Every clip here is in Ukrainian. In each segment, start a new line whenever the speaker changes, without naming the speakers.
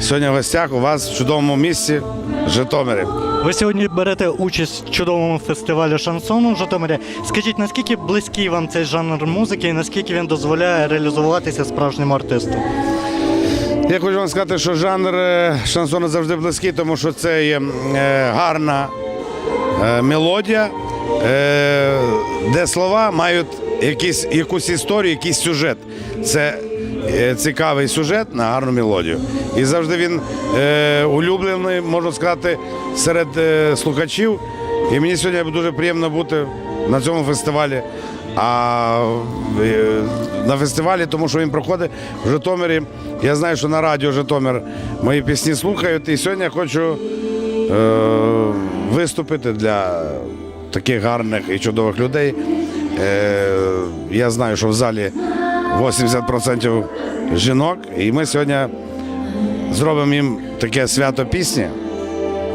сьогодні в гостях у вас в чудовому місці Житомирі.
Ви сьогодні берете участь в чудовому фестивалі шансону в Житомирі. Скажіть, наскільки близький вам цей жанр музики і наскільки він дозволяє реалізуватися справжньому артисту?
Я хочу вам сказати, що жанр е, шансону завжди близький, тому що це є е, гарна е, мелодія, де слова мають якісь, якусь історію, якийсь сюжет. Це е, цікавий сюжет на гарну мелодію. І завжди він е, улюблений, можна сказати, серед е, слухачів. І мені сьогодні дуже приємно бути на цьому фестивалі. А е, на фестивалі, тому що він проходить в Житомирі. Я знаю, що на радіо Житомир мої пісні слухають. І сьогодні я хочу е, виступити для таких гарних і чудових людей. Е, я знаю, що в залі 80% жінок, і ми сьогодні зробимо їм таке свято пісні.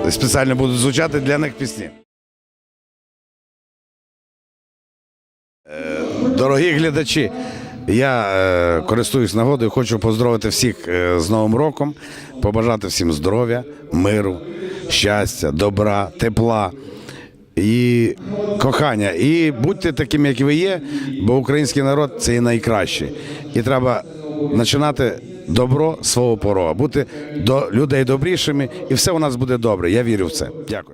Спеціально будуть звучати для них пісні. Дорогі глядачі, я е, користуюсь нагодою, хочу поздоровити всіх е, з Новим роком, побажати всім здоров'я, миру, щастя, добра, тепла і кохання. І будьте такими, як ви є, бо український народ це і найкраще. І треба починати добро свого порога, бути до людей добрішими, і все у нас буде добре. Я вірю в це. Дякую.